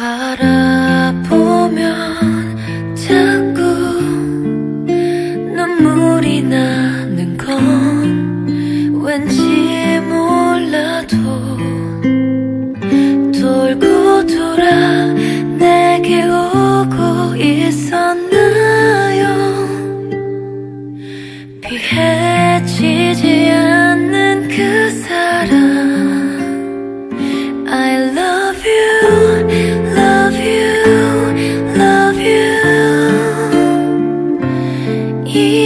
바라보면 자꾸 눈물이 나는 건 왠지 몰라도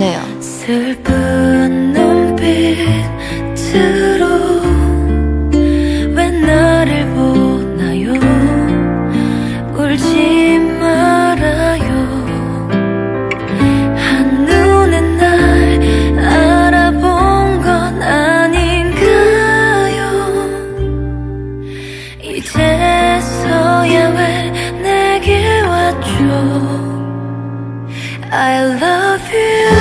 좋네요. 슬픈 눈빛으로 왜 나를 보나요? 울지 말아요. 한눈에 날 알아본 건 아닌가요? 이제서야 왜 내게 왔죠? I love you,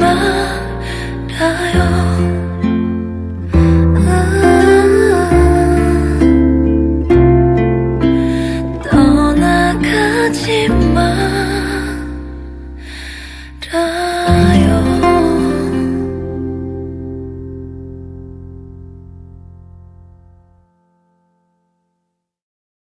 아, 떠나가지 마라